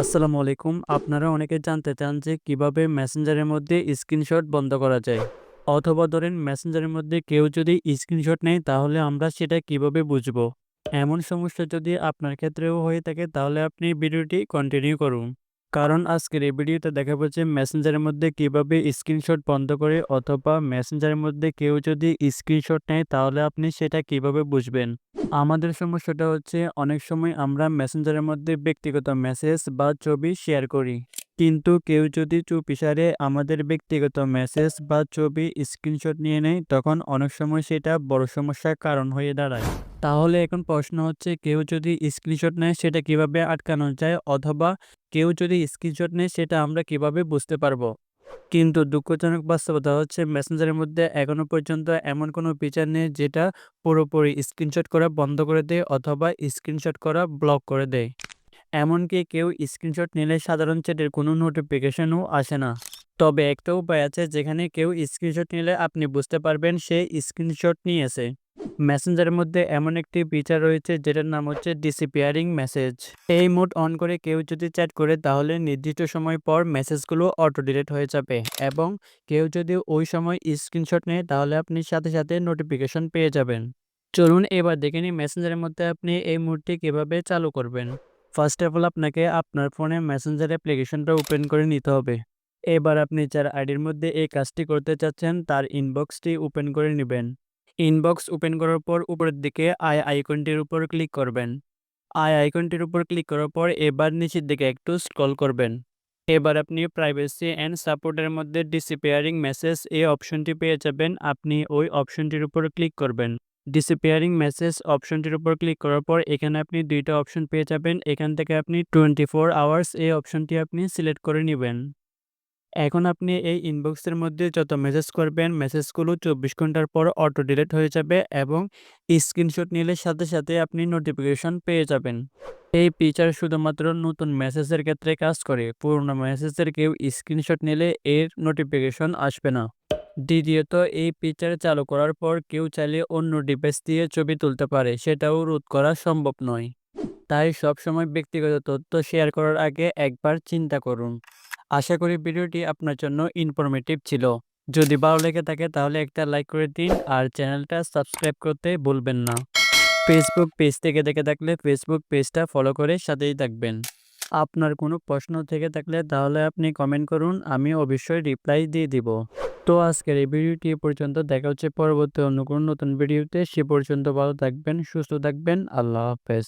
আসসালামু আলাইকুম। আপনারা অনেকে জানতে চান যে কীভাবে মেসেঞ্জারের মধ্যে স্ক্রিনশট বন্ধ করা যায়। অথবা ধরেন মেসেঞ্জারের মধ্যে কেউ যদি স্ক্রিনশট নেয়, তাহলে আমরা সেটা কীভাবে বুঝব? এমন সমস্যা যদি আপনার ক্ষেত্রেও হয়ে থাকে, তাহলে আপনি ভিডিওটি কন্টিনিউ করুন। কারণ আজকের এই ভিডিওতে দেখাবো যে মেসেঞ্জারের মধ্যে কীভাবে স্ক্রিনশট বন্ধ করে অথবা মেসেঞ্জারের মধ্যে কেউ যদি স্ক্রিনশট নেয়, তাহলে আপনি সেটা কীভাবে বুঝবেন? আমাদের সমস্যাটা হচ্ছে অনেক সময় আমরা মেসেঞ্জারের মধ্যে ব্যক্তিগত মেসেজ বা ছবি শেয়ার করি। কিন্তু কেউ যদি চুপিসারে আমাদের ব্যক্তিগত মেসেজ বা ছবি স্ক্রিনশট নিয়ে নেয়, তখন অনেক সময় সেটা বড় সমস্যার কারণ হয়ে দাঁড়ায়। তাহলে এখন প্রশ্ন হচ্ছে, কেউ যদি স্ক্রিনশট নেয়, সেটা কীভাবে আটকানো যায়? অথবা কেউ যদি স্ক্রিনশট নেয়, সেটা আমরা কীভাবে বুঝতে পারব? কিন্তু দুঃখজনক বাস্তবতা হচ্ছে মেসেঞ্জারের মধ্যে এখনও পর্যন্ত এমন কোনো ফিচার নেই যেটা পুরোপুরি স্ক্রিনশট করা বন্ধ করে দেয় অথবা স্ক্রিনশট করা ব্লক করে দেয়। এমনকি কেউ স্ক্রিনশট নিলে সাধারণ চ্যাটের কোনো নোটিফিকেশনও আসে না। তবে একটা উপায় আছে যেখানে কেউ স্ক্রিনশট নিলে আপনি বুঝতে পারবেন সে স্ক্রিনশট নিয়েছে। মেসেঞ্জারের মধ্যে এমন একটি ফিচার রয়েছে যেটার নাম হচ্ছে ডিসিপিয়ারিং মেসেজ এই মোড অন করে কেউ যদি চ্যাট করে তাহলে নির্দিষ্ট সময় পর মেসেজগুলো অটো ডিলিট হয়ে যাবে এবং কেউ যদি ওই সময় স্ক্রিনশট নেয় তাহলে আপনি সাথে সাথে নোটিফিকেশন পেয়ে যাবেন। চলুন এবার দেখে নিই মেসেঞ্জারের মধ্যে আপনি এই মোডটি কীভাবে চালু করবেন। ফার্স্ট অফ অল আপনাকে আপনার ফোনে মেসেঞ্জার অ্যাপ্লিকেশনটা ওপেন করে নিতে হবে। এবার আপনি যার আইডির মধ্যে এই কাজটি করতে চাচ্ছেন তার ইনবক্সটি ওপেন করে নেবেন। ইনবক্স ওপেন করার পর উপরের দিকে আই আইকনটির উপর ক্লিক করবেন। আই আইকনটির উপর ক্লিক করার পর এবার নিচের দিকে একটু স্ক্রল করবেন। এবার আপনি প্রাইভেসি অ্যান্ড সাপোর্টের মধ্যে ডিসিপেয়ারিং মেসেজ এই অপশনটি পেয়ে যাবেন। আপনি ওই অপশনটির উপর ক্লিক করবেন। ডিসিপেয়ারিং মেসেজ অপশনটির উপর ক্লিক করার পর এখানে আপনি দুইটা অপশন পেয়ে যাবেন। এখান থেকে আপনি টোয়েন্টি ফোর আওয়ার্স এই অপশনটি আপনি সিলেক্ট করে নেবেন। এখন আপনি এই ইনবক্সের মধ্যে যত মেসেজ করবেন মেসেজগুলো চব্বিশ ঘণ্টার পর অটো ডিলিট হয়ে যাবে এবং স্ক্রিনশট নিলে সাথে সাথে আপনি নোটিফিকেশন পেয়ে যাবেন। এই ফিচার শুধুমাত্র নতুন মেসেজের ক্ষেত্রে কাজ করে। পুরনো মেসেজের কেউ স্ক্রিনশট নিলে এর নোটিফিকেশন আসবে না। দ্বিতীয়ত, এই ফিচার চালু করার পর কেউ চাইলে অন্য ডিভাইস দিয়ে ছবি তুলতে পারে, সেটাও রোধ করা সম্ভব নয়। তাই সবসময় ব্যক্তিগত তথ্য শেয়ার করার আগে একবার চিন্তা করুন। আশা করি ভিডিওটি আপনার জন্য ইনফরমেটিভ ছিল। যদি ভালো লেগে থাকে তাহলে একটা লাইক করে দিন আর চ্যানেলটা সাবস্ক্রাইব করতে ভুলবেন না। ফেসবুক পেজ থেকে দেখে থাকলে ফেসবুক পেজটা ফলো করে সাথেই থাকবেন। আপনার কোনো প্রশ্ন থেকে থাকলে তাহলে আপনি কমেন্ট করুন, আমি অবশ্যই রিপ্লাই দিয়ে দিব। তো আজকের এই ভিডিওটি পর্যন্ত, দেখা হচ্ছে পরবর্তী অন্য কোনো নতুন ভিডিওতে, সে পর্যন্ত ভালো থাকবেন, সুস্থ থাকবেন, আল্লাহ হাফেজ।